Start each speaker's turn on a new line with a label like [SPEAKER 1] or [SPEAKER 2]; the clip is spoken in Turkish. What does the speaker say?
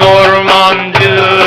[SPEAKER 1] ormancı.